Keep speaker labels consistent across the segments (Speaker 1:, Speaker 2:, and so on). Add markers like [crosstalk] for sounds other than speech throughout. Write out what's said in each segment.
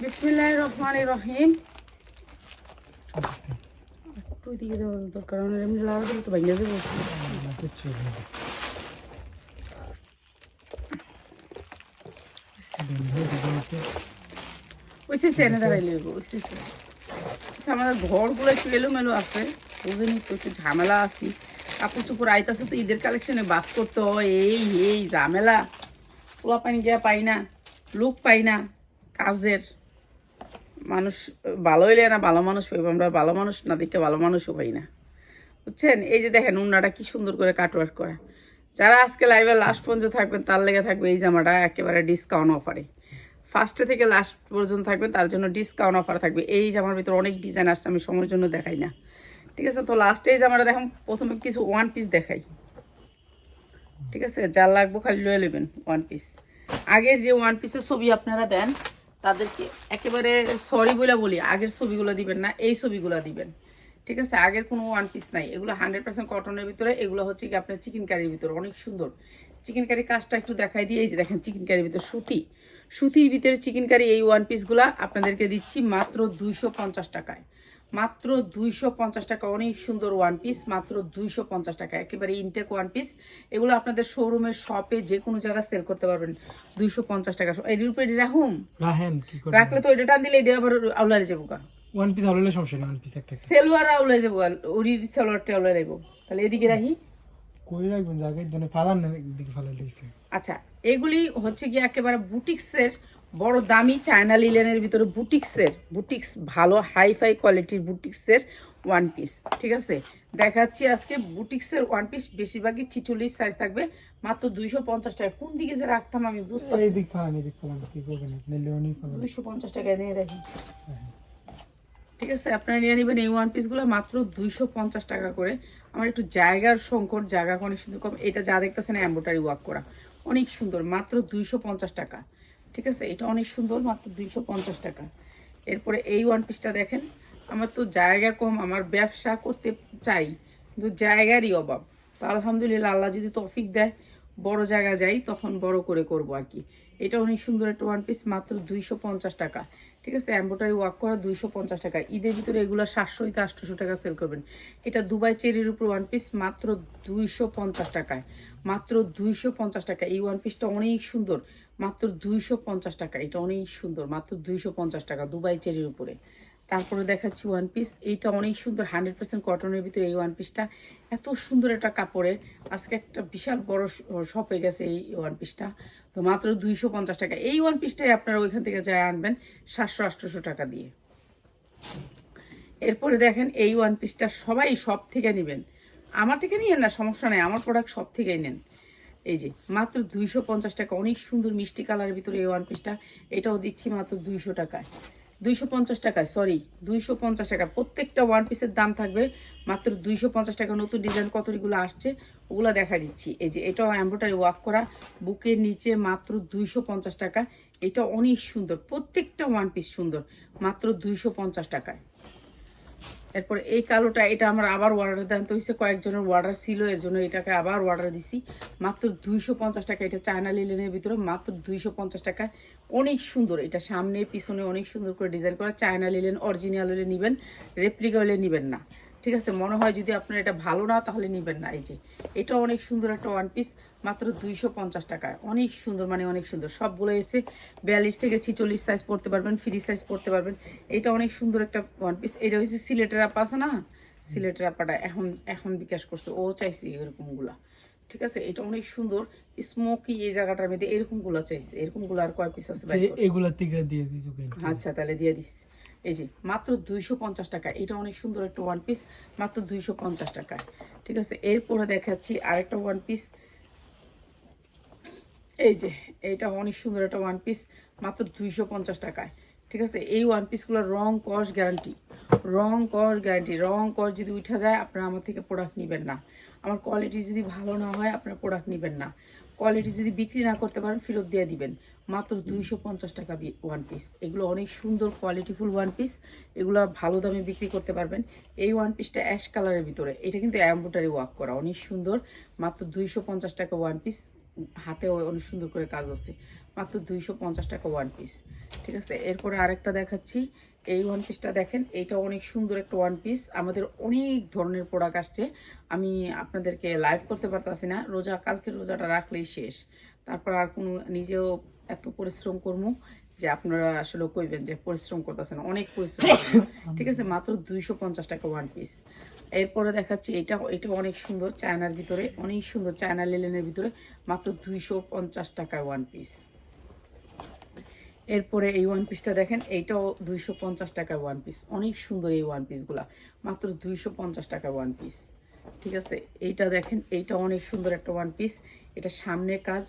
Speaker 1: বিসমিল্লাহ রহমান রহিম একটু দিকে দেওয়া দরকার কারণ এমনি লাগাতে দিলে তো ভেঙে যাবে ওইসে সেনে দাঁড়াইলে ওইসে আচ্ছা আমাদের ঘরগুলো একটু এলোমেলো আছে বুঝেনি তো একটু ঝামেলা আছি কাপড় চোপড় আইতাছে তো ঈদের কালেকশনে বাস করতে হয় এই এই ঝামেলা পোলা পানি গিয়া পাই না, লোক পাই না, কাজের মানুষ, ভালো হইলে না ভালো মানুষ পাইব আমরা ভালো মানুষ না দেখে ভালো মানুষও পাই না। বুঝছেন? এই যে দেখেন উন্নাটা কি সুন্দর করে কাটওয়ার্ক করা। যারা আজকে লাইভে লাস্ট পর্যন্ত থাকবেন, তার লেগে থাকবে এই জামাটা একেবারে ডিসকাউন্ট অফারে ফার্স্টে থেকে লাস্ট পর্যন্ত থাকবেন তার জন্য ডিসকাউন্ট অফার থাকবে। এই জামার ভিতরে অনেক ডিজাইন আসছে, আমি সময়ের জন্য দেখাই না। ঠিক আছে? তো লাস্টে এই জামাটা দেখুন, প্রথমে কিছু ওয়ান পিস দেখাই। ঠিক আছে? যা লাগবো খালি লয়ে নেবেন ওয়ান পিস আগের যে ওয়ান পিসের ছবি আপনারা দেন, তাদেরকে একেবারে সরি বলে বলি, আগের ছবিগুলো দিবেন না, এই ছবিগুলো দিবেন। ঠিক আছে? আগের কোনো ওয়ান পিস নাই। এগুলো হান্ড্রেড পার্সেন্ট কটনের ভিতরে, এগুলো হচ্ছে কি আপনার চিকেন কারির ভিতরে, অনেক সুন্দর। চিকেন কারি কাজটা একটু দেখাই দিয়ে এই যে দেখেন চিকেন কারির ভিতরে সুতি। সুতির ভিতরে চিকেন কারি এই ওয়ান পিসগুলা আপনাদেরকে দিচ্ছি মাত্র দুইশো পঞ্চাশ টাকায়। মাত্র দুইশো পঞ্চাশ টাকা। অনেক সুন্দর ওয়ান পিস মাত্র দুইশো পঞ্চাশ টাকা। একেবারে ইনটেক ওয়ান পিস এগুলো আপনাদের শোরুমের শপে যে কোনো জায়গায় সেল করতে পারবেন। দুইশো পঞ্চাশ টাকা। এটির উপরে
Speaker 2: করে
Speaker 1: রাখলে তো এটা টান দিলে এটা আবার আউলারে যাব গা।
Speaker 2: ওয়ান পিস হলে সমস্যা ওয়ান পিস একটা।
Speaker 1: সেলোয়ার আউলে যাব ওরির সেলোয়ারটা আউলে যাব। তাহলে এদিকে রাখি।
Speaker 2: কই রাখবেন? জায়গায় জন্য ফালান ফালাই
Speaker 1: আচ্ছা এগুলি হচ্ছে কি একেবারে বুটিক্সের বড় দামি চায়না লিলেনের ভিতরে বুটিক্সের বুটিক্স ভালো হাই ফাই কোয়ালিটির বুটিক্সের ওয়ান পিস ঠিক আছে? দেখাচ্ছি আজকে বুটিক্সের ওয়ান পিস বেশিরভাগই ছিচল্লিশ সাইজ থাকবে মাত্র দুইশো পঞ্চাশ টাকা। কোন দিকে যে রাখতাম আমি বুঝতে দুইশো পঞ্চাশ টাকায় নিয়ে রাখি। ঠিক আছে আপনারা নিয়ে নেবেন এই ওয়ান পিসগুলো মাত্র দুইশো পঞ্চাশ টাকা করে। আমার একটু জায়গার সংকট জায়গা অনেক সুন্দর কম। এটা যা দেখতেছেন এম্বোটারি ওয়ার্ক করা। অনেক সুন্দর মাত্র দুইশো পঞ্চাশ টাকা। ঠিক আছে? এটা অনেক সুন্দর, মাত্র দুইশো পঞ্চাশ টাকা। এরপরে এই ওয়ান পিসটা দেখেন, আমার তো জায়গা কম, আমার ব্যবসা করতে চাই, কিন্তু জায়গারই অভাব। তো আলহামদুলিল্লাহ, আল্লাহ যদি তৌফিক দেয়, বড় জায়গা যাই, তখন বড় করে করব আর কি। এটা অনেক সুন্দর একটা ওয়ান পিস মাত্র দুইশো পঞ্চাশ টাকা। ঠিক আছে? এম্বোটারি ওয়ার্ক করা দুইশো পঞ্চাশ টাকা। ঈদের ভিতরে এগুলো সাতশো হইতে আটশোশো টাকা সেল করবেন। এটা দুবাই চেরির উপর ওয়ান পিস মাত্র দুইশো পঞ্চাশ টাকায়। মাত্র দুইশো পঞ্চাশ টাকা। এই ওয়ান পিসটা অনেক সুন্দর। মাত্র দুইশো পঞ্চাশ টাকা। এটা অনেক সুন্দর, মাত্র দুইশো পঞ্চাশ টাকা দুবাই চেরির উপরে। তারপরে দেখাচ্ছি ওয়ান পিস এইটা অনেক সুন্দর হান্ড্রেড পার্সেন্ট কটনের ভিতরে এই ওয়ান পিসটা এত সুন্দর একটা কাপড়ের, আজকে একটা বিশাল বড় শপে গেছে এই ওয়ান পিসটা তো মাত্র দুইশো পঞ্চাশ টাকা। এই ওয়ান পিসটাই আপনারা ওইখান থেকে যায় আনবেন, সাতশো আটশোশো টাকা দিয়ে। এরপরে দেখেন এই ওয়ান পিসটা সবাই সব থেকে নেবেন। আমার থেকে নিয়েন না, সমস্যা নেই, আমার প্রোডাক্ট সব থেকেই নেন। এই যে, মাত্র দুইশো পঞ্চাশ টাকা। অনেক সুন্দর মিষ্টি কালারের ভিতরে এই ওয়ান পিসটা এটাও দিচ্ছি মাত্র দুইশো টাকায়। দুইশো পঞ্চাশ টাকায় সরি দুইশো পঞ্চাশ টাকা। প্রত্যেকটা ওয়ান পিসের দাম থাকবে মাত্র দুইশো পঞ্চাশ টাকা। নতুন ডিজাইন কতগুলো আসছে, ওগুলো দেখা দিচ্ছি। এই যে, এটাও এম্ব্রয়ডারি ওয়াক করা। বুকের নিচে মাত্র দুইশো পঞ্চাশ টাকা। এটা অনেক সুন্দর, প্রত্যেকটা ওয়ান পিস সুন্দর, মাত্র দুইশো পঞ্চাশ টাকায়। এরপরে এই কালোটা, এটা আমার আবার অর্ডার দেন তো হয়েছে কয়েকজনের অর্ডার ছিল এর জন্য এটাকে আবার অর্ডার দিছি। মাত্র দুইশো পঞ্চাশ টাকা, এটা চায়না লিলেনের ভিতরে মাত্র দুইশো পঞ্চাশ টাকায় অনেক সুন্দর, এটা সামনে, পিছনে অনেক সুন্দর করে ডিজাইন করা। চায়না লিলেন অরিজিনাল হলে নেবেন রেপ্লিকা হলে নেবেন না। ঠিক আছে, মনে হয় যদি আপনার এটা ভালো না, তাহলে নেবেন না। এই যে এটা অনেক সুন্দর একটা ওয়ান পিস মাত্র দুইশো পঞ্চাশ টাকায় অনেক সুন্দর মানে অনেক সুন্দর। সবগুলো এসে বিয়াল্লিশ থেকে ছিচল্লিশ সাইজ পড়তে পারবেন ফ্রি সাইজ পড়তে পারবেন। এটা অনেক সুন্দর একটা ওয়ান পিস এটা হচ্ছে সিলেটের আপা আছে না? সিলেটের আপাটা এখন এখন বিকাশ করছে। ও চাইছে এরকমগুলা। ঠিক আছে? এটা অনেক সুন্দর। স্মোকি এই জায়গাটার মধ্যে এরকমগুলো চাইছে। এরকমগুলো আর কয় পিস আছে।
Speaker 2: এগুলা থেকে দিয়ে দিছো
Speaker 1: আচ্ছা তাহলে দিয়ে দিস। এই যে মাত্র দুইশো পঞ্চাশ টাকা। এটা অনেক সুন্দর একটা ওয়ান পিস মাত্র দুইশো পঞ্চাশ টাকায়। ঠিক আছে? এরপরে দেখাচ্ছি আরেকটা ওয়ান পিস এই যে, এটা অনেক সুন্দর একটা ওয়ান পিস মাত্র দুইশো পঞ্চাশ টাকায়, ঠিক আছে? এই ওয়ান পিসগুলোর রং কস গ্যারান্টি রং কস গ্যারান্টি রং কস যদি উঠা যায়, আপনারা আমার থেকে প্রোডাক্ট নেবেন না। আমার কোয়ালিটি যদি ভালো না হয়, আপনারা প্রোডাক্ট নেবেন না। কোয়ালিটি যদি বিক্রি না করতে পারেন, ফেরত দিয়ে দিবেন। মাত্র দুইশো পঞ্চাশ টাকা ওয়ান পিস এগুলো অনেক সুন্দর কোয়ালিটিফুল ওয়ান পিস এগুলো ভালো দামে বিক্রি করতে পারবেন। এই ওয়ান পিসটা অ্যাশ কালারের ভিতরে। এটা কিন্তু অ্যাম্বোটারি ওয়ার্ক করা, অনেক সুন্দর। মাত্র দুইশো পঞ্চাশ টাকা ওয়ান পিস হাতে অনেক সুন্দর করে কাজ আছে। মাত্র দুইশো পঞ্চাশ টাকা ওয়ান পিস ঠিক আছে? এরপরে আরেকটা দেখাচ্ছি। এই ওয়ান পিসটা দেখেন এইটা অনেক সুন্দর একটা ওয়ান পিস আমাদের অনেক ধরনের প্রোডাক্ট আসছে। আমি আপনাদেরকে লাইভ করতে পারতাছি না। রোজা কালকে রোজাটা রাখলেই শেষ। তারপর আর কোনো নিজেও এত পরিশ্রম করব যে আপনারা আসলে কইবেন যে পরিশ্রম করতেছেন অনেক পরিশ্রম [coughs] ঠিক আছে? মাত্র দুইশো পঞ্চাশ টাকা ওয়ান পিস এরপরে দেখাচ্ছি এটা এটা অনেক সুন্দর চায়নার ভিতরে, অনেক সুন্দর চায়না লেলেনের ভিতরে, মাত্র দুইশো পঞ্চাশ টাকা ওয়ান পিস এরপরে এই ওয়ান পিসটা দেখেন এইটাও দুইশো পঞ্চাশ টাকা ওয়ান পিস অনেক সুন্দর এই ওয়ান পিসগুলা মাত্র দুইশো পঞ্চাশ টাকা ওয়ান পিস ঠিক আছে? এইটা দেখেন, এইটা অনেক সুন্দর একটা ওয়ান পিস এটা সামনে কাজ,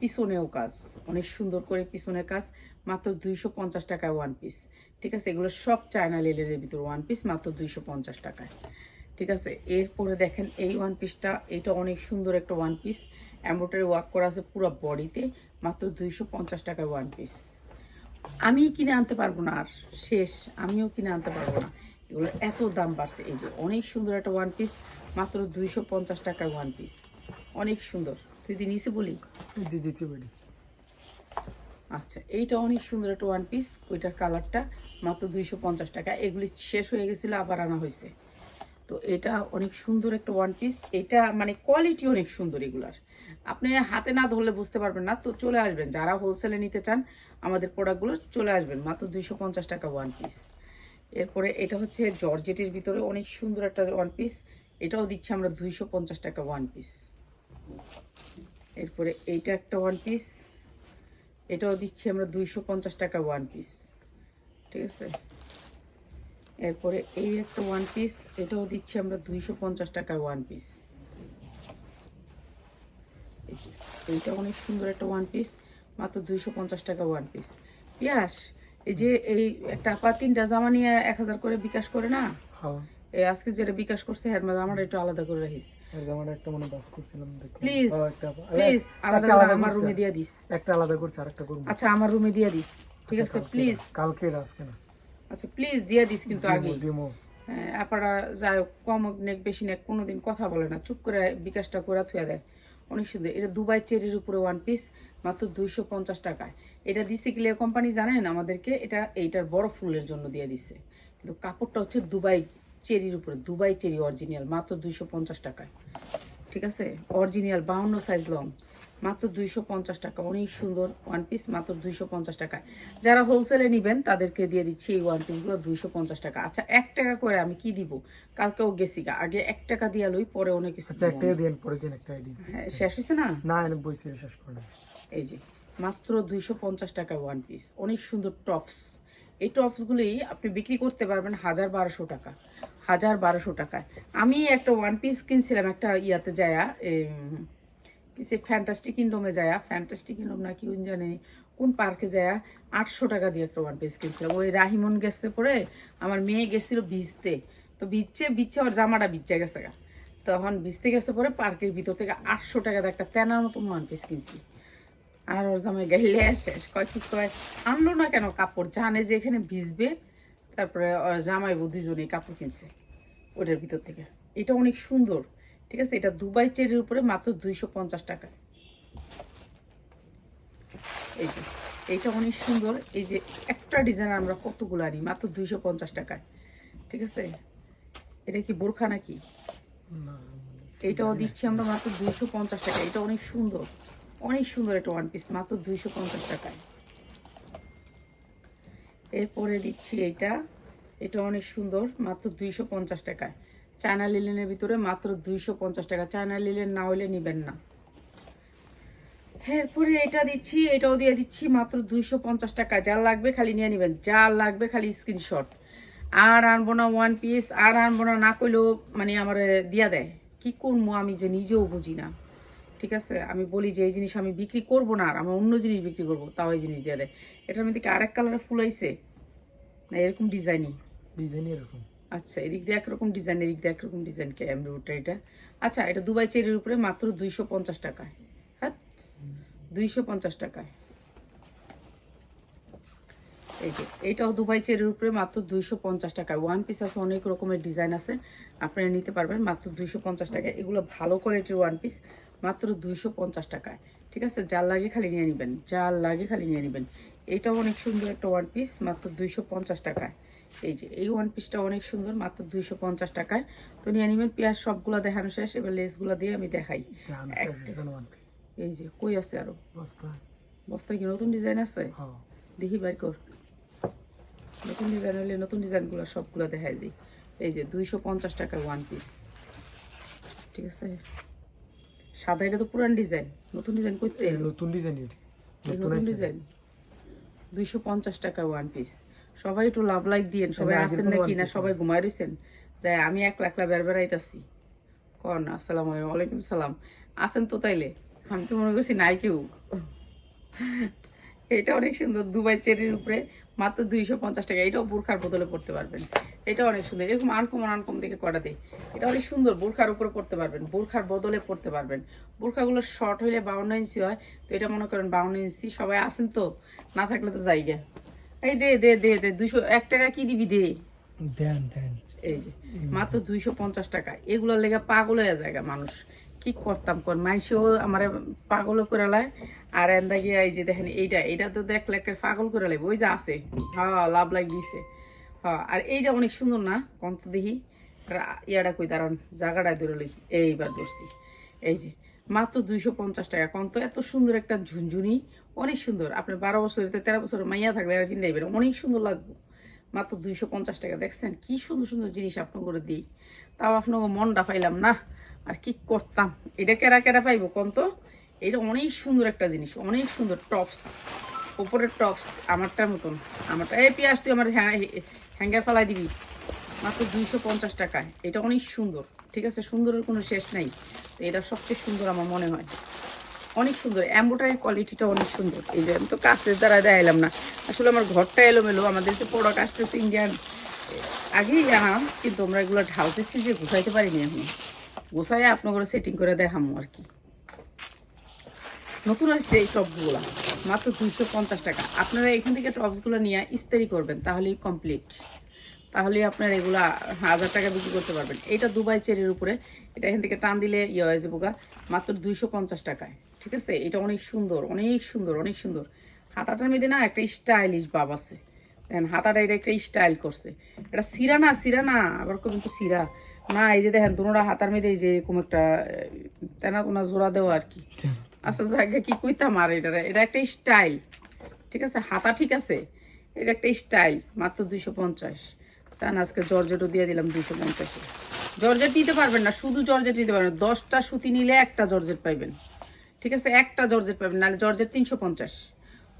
Speaker 1: পিছনেও কাজ। অনেক সুন্দর করে পিছনে কাজ, মাত্র দুইশো পঞ্চাশ টাকা ওয়ান পিস ঠিক আছে? এগুলো সব চায়না লেলের ভিতর ওয়ান পিস মাত্র দুইশো পঞ্চাশ টাকায়। ঠিক আছে? এরপরে দেখেন এই ওয়ান পিসটা এটা অনেক সুন্দর একটা ওয়ান পিস এম্ব্রয়ডারি ওয়ার্ক করা আছে পুরো বডিতে মাত্র দুইশো পঞ্চাশ টাকা ওয়ান পিস আমি কিনে আনতে পারব না আর শেষ। আমিও কিনে আনতে পারব না। এগুলোর এত দাম বাড়ছে। এই যে অনেক সুন্দর একটা ওয়ান পিস মাত্র দুইশো পঞ্চাশ টাকার ওয়ান পিস অনেক সুন্দর। তুই দি নিচে বলি?
Speaker 2: দিতে পারি
Speaker 1: আচ্ছা এইটা অনেক সুন্দর একটা ওয়ান পিস ওইটার কালারটা মাত্র দুইশো পঞ্চাশ টাকা। এগুলি শেষ হয়ে গেছিল আবার আনা হয়েছে। তো এটা অনেক সুন্দর একটা ওয়ান পিস এটা মানে কোয়ালিটি অনেক সুন্দর এগুলার। আপনি হাতে না ধরলে বুঝতে পারবেন না। তো চলে আসবেন। যারা হোলসেলে নিতে চান, আমাদের প্রোডাক্টগুলো চলে আসবেন। মাত্র দুইশো পঞ্চাশ টাকা ওয়ান পিস এরপরে এটা হচ্ছে জর্জেটের ভিতরে অনেক সুন্দর একটা ওয়ান পিস এটাও দিচ্ছি আমরা দুইশো পঞ্চাশ টাকা ওয়ান পিস এরপরে এইটা একটা ওয়ান পিস এটাও দিচ্ছি আমরা দুইশো পঞ্চাশ টাকা ওয়ান পিস ঠিক আছে? এরপরে এই একটা ওয়ান পিস এটাও দিচ্ছি আমরা দুইশো পঞ্চাশ টাকা ওয়ান পিস এইটা অনেক সুন্দর একটা ওয়ান পিস মাত্র দুইশো পঞ্চাশ টাকা ওয়ান পিস পিয়াস এই যে এই একটা আপা তিনটা জামা নিয়ে এক হাজার করে বিকাশ করে না?
Speaker 2: হ্যাঁ।
Speaker 1: এই আজকে যেটা বিকাশ করছে হ্যাঁ আমার একটু আলাদা করে রাখিস।
Speaker 2: মনে।
Speaker 1: প্লিজ প্লিজ আলাদা করে আমার রুমে দিয়ে দিস।
Speaker 2: একটা আলাদা করছে আরেকটা করব।
Speaker 1: আচ্ছা আমার রুমে দিয়ে দিস। ঠিক
Speaker 2: আচ্ছা,
Speaker 1: আছে প্লিজ
Speaker 2: কালকে আজকে না।
Speaker 1: আচ্ছা প্লিজ দিয়ে দিস কিন্তু আগে। হ্যাঁ, আপনারা যাই হোক কম নেক বেশি নেক কোনোদিন কথা বলে না। চুপ করে বিকাশটা করে থুয়া দেয়। অনেক সুন্দর। এটা দুবাই চেরির উপরে ওয়ান পিস মাত্র দুইশো পঞ্চাশ টাকায়। এটা দিছে কি কোম্পানি জানেন? আমাদেরকে এটা এইটার বড় ফুলের জন্য দিয়ে দিছে। কিন্তু কাপড়টা হচ্ছে দুবাই চেরির উপরে দুবাই চেরি অরিজিনাল মাত্র দুইশো পঞ্চাশ টাকায়। ঠিক আছে? অরিজিনাল বাউন্ন সাইজ লং মাত্র দুইশো পঞ্চাশ টাকা। অনেক সুন্দর ওয়ান পিস মাত্র দুইশো পঞ্চাশ টাকায়। যারা হোলসেলে নেবেন তাদেরকে দিয়ে দিচ্ছি এই ওয়ান পিসগুলো দুইশো পঞ্চাশ টাকা। আচ্ছা এক টাকা করে আমি কি দিব? কালকেও গেছি গা। আগে এক টাকা দিয়ে লই পরে অনেক কিছু
Speaker 2: আচ্ছা
Speaker 1: দিব।
Speaker 2: একটা পরে দিন একটা
Speaker 1: হ্যাঁ শেষ হয়েছে না?
Speaker 2: না এনে শেষ করে।
Speaker 1: এই যে মাত্র দুইশো পঞ্চাশ টাকা ওয়ান পিস অনেক সুন্দর টপস এই টপসগুলি আপনি বিক্রি করতে পারবেন হাজার বারোশো টাকা, হাজার বারোশো টাকায়। আমি একটা ওয়ান পিস কিনছিলাম একটা ইয়াতে যায়া সে ফ্যান্টাস্টিক কিংডমে যায়া ফ্যান্টাস্টিক কিংডম না কি জানি কোন পার্কে যায়া, আটশো টাকা দিয়ে একটা ওয়ান পিস কিনছিলাম। ওই রাহিমন গেছে পরে, আমার মেয়ে গেছিল ভিজতে। তো ভিজছে ভিজছে, ওর জামাটা ভিজছে গেছে তখন ভিজতে গেছে পরে পার্কের ভিতর থেকে আটশো টাকা একটা তেনার মতো ওয়ান পিস কিনছি। আর ওর জামাই গাইলে শেষ কয় কি কয় আনলো না কেন কাপড়? জানে যে এখানে ভিজবে। তারপরে জামাই বউ দুজনেই কাপড় কিনছে ওটার ভিতর থেকে। এটা অনেক সুন্দর ঠিক আছে? এটা দুবাই চেরির উপরে মাত্র দুইশো পঞ্চাশ টাকা। এই যে এইটা অনেক সুন্দর। এই যে একটা ডিজাইন আমরা কতগুলো আনি? মাত্র দুইশো পঞ্চাশ টাকায় ঠিক আছে? এটা কি বোরখা নাকি? এইটাও দিচ্ছি আমরা মাত্র দুইশো পঞ্চাশ টাকা এটা অনেক সুন্দর। অনেক সুন্দর একটা ওয়ান পিস মাত্র দুইশো পঞ্চাশ টাকায়। এরপরে দিচ্ছি এইটা এটা অনেক সুন্দর, মাত্র দুইশো পঞ্চাশ টাকায়। চায়না লিলেনের ভিতরে মাত্র দুইশো পঞ্চাশ টাকা। চায়না লিলেন না হলে নিবেন না। এরপরে এটা দিচ্ছি, এটাও দিয়ে দিচ্ছি, মাত্র দুইশো পঞ্চাশ টাকা যা লাগবে খালি নিয়ে নেবেন, যা লাগবে খালি স্ক্রিনশট আর আনব না ওয়ান পিস আর আনব না না করলেও মানে আমার দিয়া দেয়। কি করব আমি যে নিজেও বুঝি না। ঠিক আছে আমি বলি যে এই জিনিস আমি বিক্রি করব না আর আমি অন্য জিনিস বিক্রি করব তাও এই জিনিস দিয়ে দেয়। এটার মধ্যে কি আরেক কালারে ফুল আইছে? না এরকম ডিজাইনই
Speaker 2: ডিজাইন এরকম।
Speaker 1: আচ্ছা এদিক দিয়ে একরকম ডিজাইন এদিক দিয়ে একরকম ডিজাইন কে এমব্রয়ডারি এটা? আচ্ছা এটা দুবাই চেরির উপরে মাত্র দুইশো পঞ্চাশ টাকায়। হ্যাঁ? দুইশো পঞ্চাশ টাকায়। এই যে এইটাও দুবাই চেরির উপরে মাত্র দুইশো পঞ্চাশ টাকায়। ওয়ান পিস আছে অনেক রকমের ডিজাইন আছে। আপনারা নিতে পারবেন মাত্র দুইশো পঞ্চাশ টাকায়। এগুলো ভালো কোয়ালিটির ওয়ান পিস মাত্র দুইশো পঞ্চাশ টাকায়। ঠিক আছে? যার লাগে খালি নিয়ে নেবেন। যার লাগে খালি নিয়ে নেবেন। এটাও অনেক সুন্দর একটা ওয়ান পিস মাত্র দুইশো পঞ্চাশ টাকায়। এই যে এই ওয়ান পিসটা অনেক সুন্দর মাত্র দুইশো পঞ্চাশ টাকায়। তো নিয়ে নেবেন পেঁয়াজ সবগুলো দেখানো শেষ। এবার লেসগুলো দিয়ে আমি দেখাই। এই যে কই আছে আরও?
Speaker 2: বস্তা।
Speaker 1: বস্তায় কি নতুন ডিজাইন আছে?
Speaker 2: হ্যাঁ।
Speaker 1: দেখি বাইর কর। নতুন ডিজাইন হলে নতুন ডিজাইনগুলো সবগুলো দেখাই দিই। এই যে দুইশো পঞ্চাশ টাকা ওয়ান পিস ঠিক আছে? সাদা এটা তো পুরান ডিজাইন। নতুন ডিজাইন করতে
Speaker 2: নতুন ডিজাইন নতুন
Speaker 1: ডিজাইন। দুইশো পঞ্চাশ টাকা ওয়ান পিস সবাই একটু লাভ লাইক দিয়েন। সবাই আসেন নাকি? না সবাই ঘুমাই রয়েছেন যাই আমি এক লাখ বের বেড়াইতাছি। কন আসসালাম আলাইকুম। সালাম। আসেন তো তাইলে? আমি তো মনে করছি নাই কেউ। এটা অনেক সুন্দর। দুবাই চেরির উপরে মাত্র দুইশো পঞ্চাশ টাকা। এটাও বোরখার বদলে পড়তে পারবেন। এটা অনেক সুন্দর। এরকম আনকমন আনকম দেখে কটা এটা অনেক সুন্দর। বোরখার উপরে পড়তে পারবেন। বোরখার বদলে পড়তে পারবেন। বোরখাগুলো শর্ট হইলে বাউন্ন ইঞ্চি হয়। তো এটা মনে করেন বাউন্ন ইঞ্চি। সবাই আসেন তো? না থাকলে তো জায়গা। এই দে দে দে দে। দুইশো এক টাকা কি দিবি দে?
Speaker 2: দেন দেন।
Speaker 1: এই যে মাত্র দুইশো পঞ্চাশ টাকা। এগুলোর লেগে পাগল হয়ে যায় মানুষ। কি করতাম কর মানুষও আমার পাগল করে লাই আর এন্দা গিয়ে এই যে দেখেন এইটা এইটা তো দেখলে একটা পাগল করে লাগবে ওই যে আছে। হ্যাঁ লাভ লাগ দিছে। হ্যাঁ আর এইটা অনেক সুন্দর না? কন্ত দেখি। ইয়াটা কই দাঁড়ান জায়গাটায় ধরে লই। এইবার ধরছি। এই যে, মাত্র দুইশো পঞ্চাশ টাকা। কন্ত, এত সুন্দর একটা ঝুনঝুনি। অনেক সুন্দর। আপনার বারো বছর তেরো বছর মাইয়া থাকলে আর কিনে দেবেন অনেক সুন্দর লাগবে। মাত্র দুইশো পঞ্চাশ টাকা। দেখছেন, কি সুন্দর সুন্দর জিনিস আপনাকে করে দিই। তাও আপনাকে মনটা পাইলাম না। আর কি করতাম? এটা কেরা কেরা পাইবো কোন তো? এটা অনেক সুন্দর একটা জিনিস, অনেক সুন্দর টপস উপরের টপস আমারটার মতন। আমারটা, এই পেঁয়াজ তুই আমার হ্যাঙ্গার ফালাই দিবি। মাত্র দুইশো পঞ্চাশ টাকায়। এটা অনেক সুন্দর, ঠিক আছে? সুন্দরের কোনো শেষ নাই। এটা সবচেয়ে সুন্দর আমার মনে হয়। অনেক সুন্দর, এম্বোটারি কোয়ালিটিটা অনেক সুন্দর। এই যে আমি তো কাছের দ্বারা দেখাইলাম না। আসলে আমার ঘরটা এলোমেলো, আমাদের যে প্রোডাক্ট আসতেছে ইন্ডিয়ান আগেই আনাম কিন্তু আমরা এগুলো ঢালতেছি যে গুছাইতে পারিনি এখন গুছাই আপনাকে সেটিং করে দেখামো আর কি। নতুন আসছে এই টপগুলো, মাত্র দুইশো পঞ্চাশ টাকা। আপনারা এখান থেকে টপসগুলো নিয়ে ইস্তারি করবেন, তাহলেই কমপ্লিট তাহলে আপনার এগুলা হাজার টাকা বিক্রি করতে পারবেন। এটা দুবাই চেরির উপরে, এটা এখান থেকে টান দিলে ইয়ে হয়ে যাব মাত্র দুইশো পঞ্চাশ টাকায়। ঠিক আছে? এটা অনেক সুন্দর অনেক সুন্দর অনেক সুন্দর। হাতাটার মধ্যে না একটা স্টাইলিশ বাব আছে। দেখেন, হাতাটা এটা একটা স্টাইল করছে। এটা সিরা না সিরা না, আবার কিন্তু সিরা। না, এই যে দেখেন তোমরা হাতার মধ্যে এই যে এরকম একটা তেনা তোনা জোড়া দেওয়া আর কি। আসলে জায়গা কি কইতাম আর এটা এটা একটা স্টাইল, ঠিক আছে? হাতা ঠিক আছে? এটা একটা স্টাইল, মাত্র দুইশো পঞ্চাশ। চান আজকে জর্জেটও দিয়ে দিলাম দুইশো পঞ্চাশে। জর্জেট নিতে পারবেন না, শুধু জর্জেট নিতে পারবেন দশটা সুতি নিলে একটা জর্জেট পাইবেন। ঠিক আছে? একটা জর্জেট পাবেন নাহলে জর্জেট তিনশো পঞ্চাশ।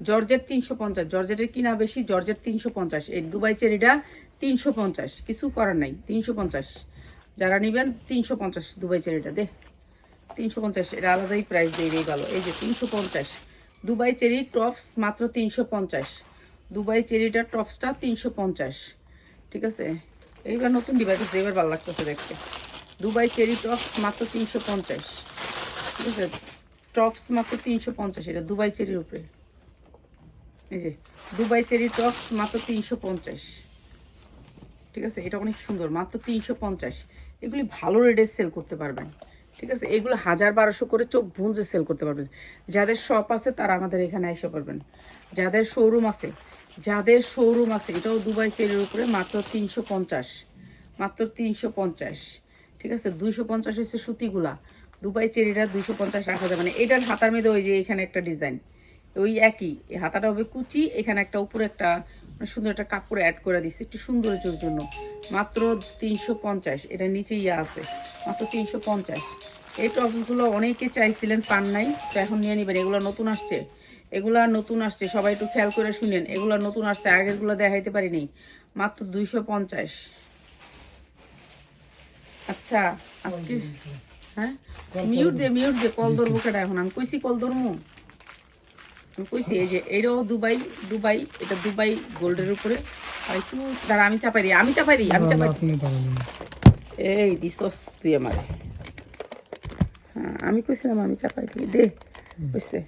Speaker 1: জর্জেট তিনশো পঞ্চাশ। জর্জেটের কিনা বেশি, জর্জেট তিনশো পঞ্চাশ। এই দুবাই চেরিটা তিনশো পঞ্চাশ। কিছু করার নাই, তিনশো পঞ্চাশ। যারা নেবেন, তিনশো পঞ্চাশ দুবাই চেরিটা দে। তিনশো পঞ্চাশ, এটা আলাদাই প্রাইস দিয়ে ভালো এই যে তিনশো পঞ্চাশ, দুবাই চেরি টপস মাত্র তিনশো পঞ্চাশ। দুবাই চেরিটা টপসটা তিনশো পঞ্চাশ। ঠিক আছে? এইবার নতুন ডিভাইস আছে এবার ভালো লাগতেছে দেখতে। দুবাই চেরি টপস মাত্র তিনশো পঞ্চাশ। ঠিক আছে? টপস মাত্র তিনশো পঞ্চাশ, এটা দুবাই চেরির উপরে। এই যে, দুবাই চেরি টপস মাত্র তিনশো পঞ্চাশ। ঠিক আছে? এটা অনেক সুন্দর, মাত্র তিনশো পঞ্চাশ। এগুলি ভালো রেটে সেল করতে পারবেন। ঠিক আছে? এগুলো হাজার বারোশো করে চোখ ভুঞ্জে সেল করতে পারবেন। যাদের শপ আছে, তারা আমাদের এখানে এসে পারবেন যাদের শোরুম আছে, যাদের শোরুম আছে, এটাও দুবাই চেরির উপরে মাত্র তিনশো পঞ্চাশ। মাত্র তিনশো পঞ্চাশ। ঠিক আছে? দুইশো পঞ্চাশ হচ্ছে সুতিগুলা। দুবাই চেরিটা দুইশো পঞ্চাশ রাখা যাবে না এটার হাতার মধ্যে ওই যে এখানে একটা ডিজাইন ওই একই। হাতাটা হবে কুচি, এখানে একটা উপরে একটা মানে সুন্দর একটা কাপড় অ্যাড করে দিচ্ছে একটু সৌন্দর্যের জন্য। মাত্র তিনশো পঞ্চাশ এটা নিচে ইয়ে আছে। মাত্র তিনশো পঞ্চাশ। এই টপসগুলো অনেকে চাইছিলেন পান নাই তো এখন নিয়ে নেবেন। এগুলো নতুন আসছে। এগুলা নতুন আসছে সবাই একটু খেয়াল করে শুনেন। এগুলা নতুন আসছে আগেরগুলো দেখাইতে পারিনি। মাত্র দুইশো পঞ্চাশ। আচ্ছা আজকে হ্যাঁ? মিউট দে মিউট দে কল ধরবো কেটা এখন? আমি কইছি কল ধরবো কইছি এই যে এটাও দুবাই দুবাই এটা দুবাই গোল্ডের উপরে। আর একটু দাঁড়া আমি চাপাই দিই আমি চাপাই দিই আমি চাপাই। এই তুই আমার। হ্যাঁ আমি কইছিলাম আমি চাপাই দিই দে বুঝতে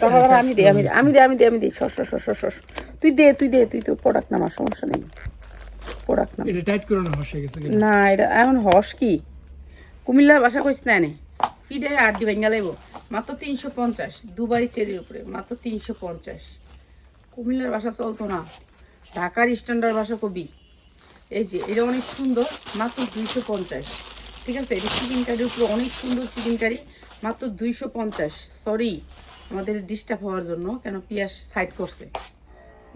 Speaker 1: দাঁড়া আমি দিই আমি আমি দিই আমি দিই আমি দিই সর সর সর সর সর তুই দে তুই দে তুই তো প্রোডাক্ট নামা সমস্যা নেই। প্রোডাক্ট নাম
Speaker 2: এটা টাইট করে না হসে গেছে
Speaker 1: না এটা এমন হস কি? কুমিল্লার বাসা কইস না নে ফিডে আড্ডি ভেঙ্গা লাইব। মাত্র তিনশো পঞ্চাশ দুবাই চেরির উপরে মাত্র তিনশো পঞ্চাশ। কুমিল্লার বাসা চলতো না। ঢাকার স্ট্যান্ডার্ড ভাষা কবি। এই যে এটা অনেক সুন্দর মাত্র দুইশো পঞ্চাশ। ঠিক আছে? এটা চিকেন কারির উপরে অনেক সুন্দর চিকেন কারি মাত্র দুইশো পঞ্চাশ। সরি আমাদের ডিস্টার্ব হওয়ার জন্য কেন পিয়াস সাইড করছে।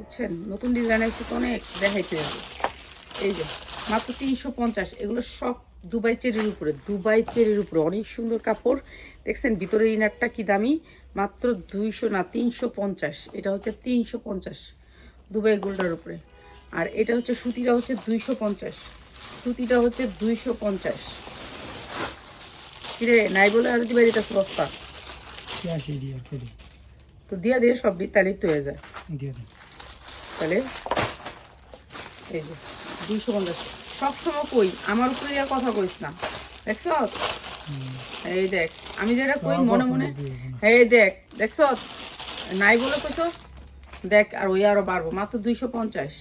Speaker 1: বুঝছেন? নতুন ডিজাইনের তো অনেক দেখাইতে হবে। এই যে মাত্র তিনশো পঞ্চাশ এগুলো সব দুবাই চেরির উপরে দুবাই চেরির উপরে। অনেক সুন্দর কাপড়। দেখছেন ভিতরের ইনারটা কি দামি? মাত্র দুইশো না তিনশো পঞ্চাশ। এটা হচ্ছে তিনশো পঞ্চাশ দুবাই গোল্ডের উপরে। আর এটা হচ্ছে সুতিটা হচ্ছে দুইশো পঞ্চাশ। সুতিটা হচ্ছে দুইশো পঞ্চাশ। কিরে নাই বলে আর দিবে এটা
Speaker 2: সস্তা?
Speaker 1: তো দিয়া দিয়ে সব বিতালিত হয়ে যায়।
Speaker 2: দিয়ে
Speaker 1: তাহলে এই যে দুইশো পঞ্চাশ। সবসময় কই আমার উপরে আর কথা কইস না। দেখছ? এই দেখ আমি যেটা কই মনে মনে এই দেখ দেখছ? নাই বলে দেখ আর ওই আরও বাড়বো। মাত্র দুইশো পঞ্চাশ।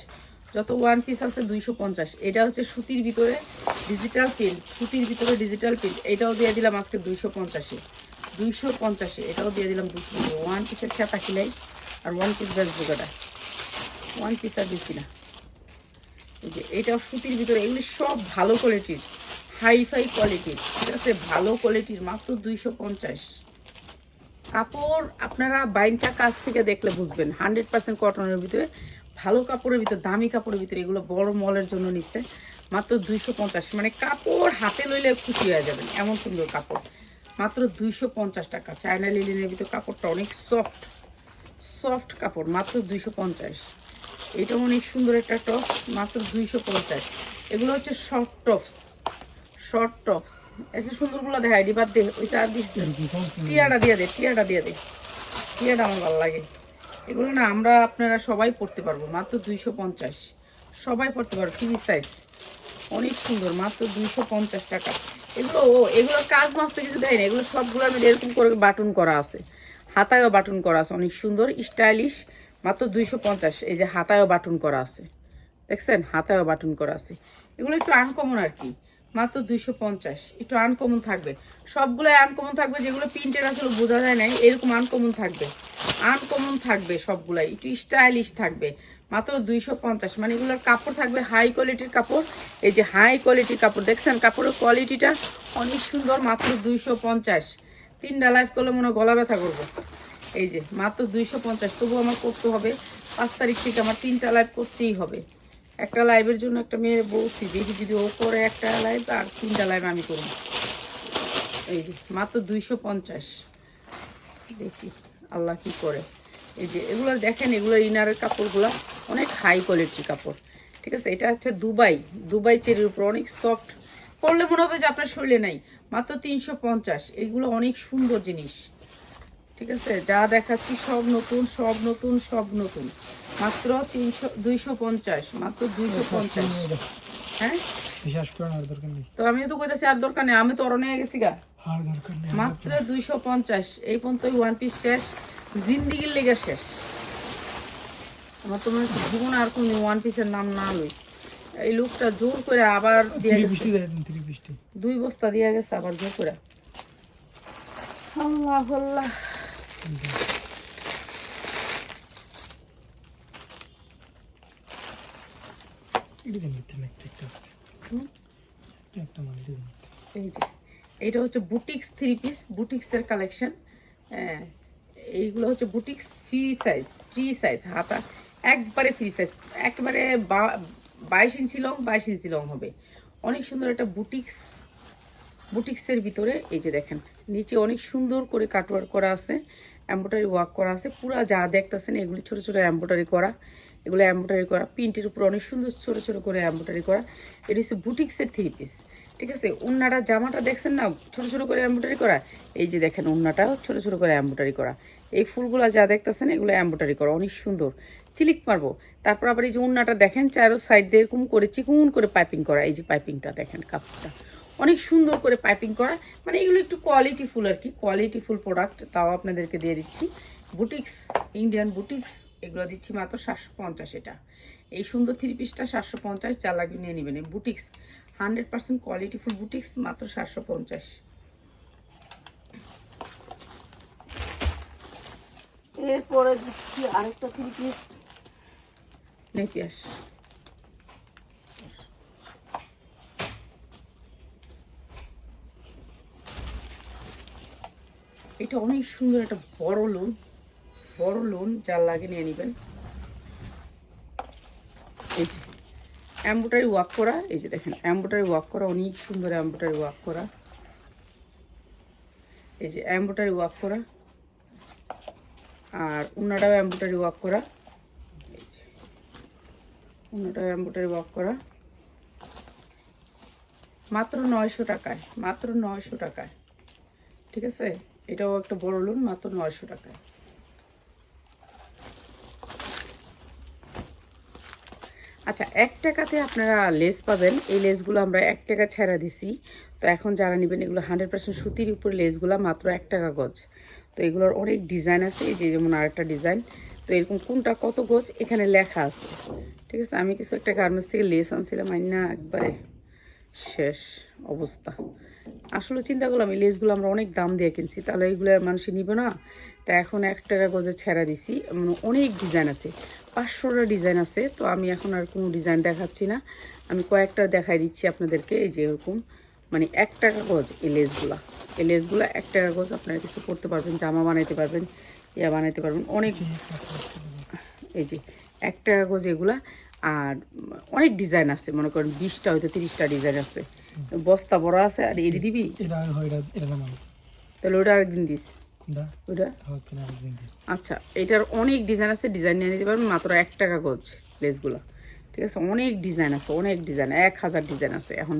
Speaker 1: যত ওয়ান পিস আছে দুইশো পঞ্চাশ। এটা হচ্ছে সুতির ভিতরে ডিজিটাল প্রিন্ট সুতির ভিতরে ডিজিটাল প্রিন্ট এটাও দিয়ে দিলাম আজকে দুইশো পঞ্চাশে। দুইশো পঞ্চাশে এটাও দিয়ে দিলাম দুইশো ওয়ান পিসের খেতা খিলাই আর ওয়ান পিস ব্যাস বোকাটা ওয়ান পিস আর বেশি না। এই যে এটা সুতির ভিতরে, এগুলি সব ভালো কোয়ালিটির হাই ফাই কোয়ালিটির ঠিক আছে? ভালো কোয়ালিটির মাত্র দুইশো পঞ্চাশ। কাপড় আপনারা বাইনটা কাছ থেকে দেখলে বুঝবেন, হান্ড্রেড পার্সেন্ট কটনের ভিতরে, ভালো কাপড়ের ভিতরে, দামি কাপড়ের ভিতরে এগুলো বড় মলের জন্য নিচ্ছে, মাত্র দুইশো পঞ্চাশ। মানে কাপড় হাতে লইলে খুশি হয়ে যাবেন, এমন সুন্দর কাপড়। মাত্র দুইশো পঞ্চাশ টাকা। চায়না লিলিনের ভিতরে কাপড়টা অনেক সফট সফট কাপড়, মাত্র দুইশো পঞ্চাশ। এটা অনেক সুন্দর একটা টপ মাত্র দুইশো পঞ্চাশ। এগুলো হচ্ছে শর্ট টপস শর্ট টপস এসে সুন্দরগুলো দেখায় ডিবার দে, ওই চার দিস টিয়াটা দিয়ে দে, টিয়াটা দিয়ে দে। টিয়াটা আমার ভালো লাগে। এগুলো না আমরা আপনারা সবাই পড়তে পারব, মাত্র দুইশো পঞ্চাশ। সবাই পড়তে পারব ফ্রি সাইজ অনেক সুন্দর, মাত্র দুইশো পঞ্চাশ টাকা। এগুলো, ও, এগুলো কাজ মাস্ত কিছু দেয় না, এগুলো সবগুলো আমি এরকম করে বাটন করা আছে। হাতায়ও বাটন করা আছে, অনেক সুন্দর, স্টাইলিশ। মাত্র দুইশো পঞ্চাশ, এই যে হাতায়ও বাটন করা আছে। দেখছেন? হাতায়ও বাটন করা আছে। এগুলো একটু আনকমন আর কি। মাত্র দুইশো পঞ্চাশ, একটু আনকমন থাকবে। সবগুলোই আনকমন থাকবে, যেগুলো প্রিন্টের আসলে বোঝা যায় নাই, এরকম আনকমন থাকবে। আনকমন থাকবে সবগুলাই, একটু স্টাইলিশ থাকবে। মাত্র দুইশো পঞ্চাশ মানে এগুলোর কাপড় থাকবে হাই কোয়ালিটির কাপড়। এই যে হাই কোয়ালিটির কাপড়, দেখছেন? কাপড়ের কোয়ালিটিটা অনেক সুন্দর, মাত্র দুইশো পঞ্চাশ। তিনটা লাইফ করলে মনে গলা ব্যথা করব। এই যে, মাত্র দুইশো পঞ্চাশ। তবু আমার করতে হবে। পাঁচ তারিখ থেকে আমার তিনটা লাইভ করতেই হবে। একটা লাইভের জন্য একটা মেয়ে বলছি দেখি যদি ও করে একটা লাইভ আর তিনটা লাইভ আমি করব। এই যে, মাত্র দুইশো পঞ্চাশ। দেখি আল্লাহ কি করে। এই যে, এগুলো দেখেন, এগুলো ইনারের কাপড়গুলো, অনেক হাই কোয়ালিটির কাপড়। ঠিক আছে, এটা হচ্ছে দুবাই। দুবাই চেরির উপর অনেক সফট পরলে মনে হবে যে আপনার শরীরে নাই। মাত্র তিনশো পঞ্চাশ। এগুলো অনেক সুন্দর জিনিস। ঠিক আছে? যা দেখাচ্ছি সব নতুন সব নতুন সব নতুন। মাত্র তিনশো দুইশো পঞ্চাশ মাত্র দুইশো পঞ্চাশ। হ্যাঁ?
Speaker 2: বিশ্বাস করেন আর দরকার নেই।
Speaker 1: তো আমিও তো কইতাছি আর দরকার নেই আমি তো অরণে গেছি গা
Speaker 2: আর দরকার নেই
Speaker 1: মাত্র দুইশো পঞ্চাশ এই পর্যন্ত ওয়ান পিস শেষ জিন্দিগির লেগে শেষ। আমার তো মনে হচ্ছে জীবনে আর কোনো ওয়ান পিসের নাম না লই। এই লোকটা জোর করে আবার দিয়ে দুই বস্তা দিয়ে গেছে আবার জোর করে। আল্লাহ আল্লাহ।
Speaker 2: এটা
Speaker 1: হচ্ছে বুটিক্স থ্রি পিস বুটিক্সের কালেকশন হ্যাঁ এইগুলো হচ্ছে boutiques free size free size হাতা, একবারে ফ্রি সাইজ একবারে বাইশ ইঞ্চি লং বাইশ ইঞ্চি লং হবে। অনেক সুন্দর একটা বুটিক্স, বুটিক্সের ভিতরে এই যে দেখেন নিচে অনেক সুন্দর করে কাটওয়ার্ক করা আছে এম্ব্রয়ডারি ওয়ার্ক করা আছে, পুরো যা দেখতেছেন এগুলি ছোট ছোট এম্ব্রয়ডারি করা, এগুলো এম্ব্রয়ডারি করা, প্রিন্টের উপর অনেক সুন্দর ছোট ছোট করে এম্ব্রয়ডারি করা, এটা হচ্ছে বুটিক্সের থ্রি পিস ঠিক আছে? উন্নাটা, জামাটা দেখছেন না? ছোট ছোট করে এম্ব্রয়ডারি করা, এই যে দেখেন উন্নাটাও ছোট ছোট করে এম্ব্রয়ডারি করা, এই ফুলগুলো যা দেখতেছেন এগুলো এম্ব্রয়ডারি করা, অনেক সুন্দর, চিলিক মারবো তারপর আবার এই যে উন্নাটা দেখেন, চারো সাইড দিয়ে এরকম করে চিকুন করে পাইপিং করা, এই যে পাইপিংটা দেখেন কাপড়টা অনেক সুন্দর করে পাইপিং করা। মানে এগুলো একটু কোয়ালিটি ফুল আর কি। কোয়ালিটি ফুল প্রোডাক্ট তাও আপনাদেরকে দিয়ে দিচ্ছি। বুটিক্স ইন্ডিয়ান বুটিক্স এগুলো দিচ্ছি মাত্র সাতশো পঞ্চাশ এটা। এই সুন্দর থ্রি পিসটা সাতশো পঞ্চাশ যা লাগবে নিয়ে নেবেন। Boutiques hundred percent qualityful boutiques মাত্র সাতশো পঞ্চাশ। এরপরে দিচ্ছি আরেকটা থ্রি পিস নেপিয়াস এটা অনেক সুন্দর, একটা বড় লোন বড় লোন যার লাগে নিয়ে নেবেন। এই যে অ্যাম্বোটারি ওয়াক করা, এই যে দেখেন অ্যাম্বোটারি ওয়াক করা, অনেক সুন্দর অ্যাম্বোটারি ওয়াক করা। এই যে অ্যাম্বোটারি ওয়াক করা। আর উনাটাও অ্যাম্বোটারি ওয়াক করা। উনাটাও অ্যাম্বোটারি ওয়াক করা। মাত্র নয়শো টাকায়, মাত্র নয়শো টাকায়, ঠিক আছে? এটাও একটা বড় লোন মাত্র নয়শো টাকায়। আচ্ছা এক টাকাতে আপনারা লেস পাবেন। এই লেসগুলো আমরা এক টাকা ছেড়া দিছি। তো এখন যারা নেবেন, এগুলো হান্ড্রেড পার্সেন্ট সুতির উপরে লেসগুলো মাত্র এক টাকা গজ। তো এগুলোর অনেক ডিজাইন আছে, এই যে যেমন আরেকটা ডিজাইন। তো এরকম কোনটা কত গজ, এখানে লেখা আছে। ঠিক আছে, আমি কিছু একটা গার্মেন্টস থেকে লেস আনছিলাম আই না একবারে শেষ অবস্থা। আসলে চিন্তা করলাম এই লেসগুলো আমরা অনেক দাম দিয়ে কিনছি তাহলে এইগুলো মানুষ নিবে না। তা এখন এক টাকা গজে ছেড়া দিছি মানে অনেক ডিজাইন আছে পাঁচশোটা ডিজাইন আছে তো আমি এখন আর কোনো ডিজাইন দেখাচ্ছি না। আমি কয়েকটা দেখাই দিচ্ছি আপনাদেরকে এই যে এরকম মানে এক টাকা গজ এই লেসগুলা এই লেসগুলো এক টাকা গজ আপনারা কিছু করতে পারবেন জামা বানাইতে পারবেন ইয়া বানাইতে পারবেন অনেক এই যে এক টাকা গজ এগুলা আর অনেক ডিজাইন আছে মনে করেন বিশটা হয়তো তিরিশটা ডিজাইন আছে। বস্তা বড় আছে আর এড়ি দিবি?
Speaker 2: হয়
Speaker 1: তাহলে ওটা আরেকদিন দিস। ওটা আচ্ছা এটার অনেক ডিজাইন আছে ডিজাইন নিয়ে নিতে পারবেন মাত্র এক টাকা গজ লেসগুলো ঠিক আছে অনেক ডিজাইন আছে অনেক ডিজাইন এক হাজার ডিজাইন আছে। এখন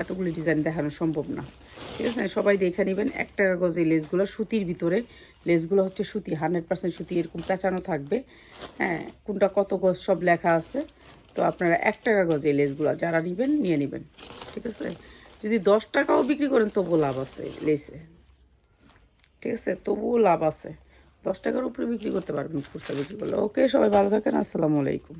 Speaker 1: এতগুলি ডিজাইন দেখানো সম্ভব না। ঠিক আছে সবাই দেখে নেবেন এক টাকা গজ এই লেসগুলো সুতির ভিতরে। লেসগুলো হচ্ছে সুতি হান্ড্রেড পার্সেন্ট সুতি এরকম পেঁচানো থাকবে। হ্যাঁ কোনটা কত গজ সব লেখা আছে। তো আপনারা এক টাকা গজ এই লেসগুলো যারা নেবেন, নিয়ে নেবেন। ঠিক আছে? যদি দশ টাকাও বিক্রি করেন, তবুও লাভ আছে লেসে। ঠিক আছে? তবুও লাভ আছে। দশ টাকার উপরে বিক্রি করতে পারবেন খুচরা বিক্রি করলে। ওকে, সবাই ভালো থাকেন। আসসালামু আলাইকুম।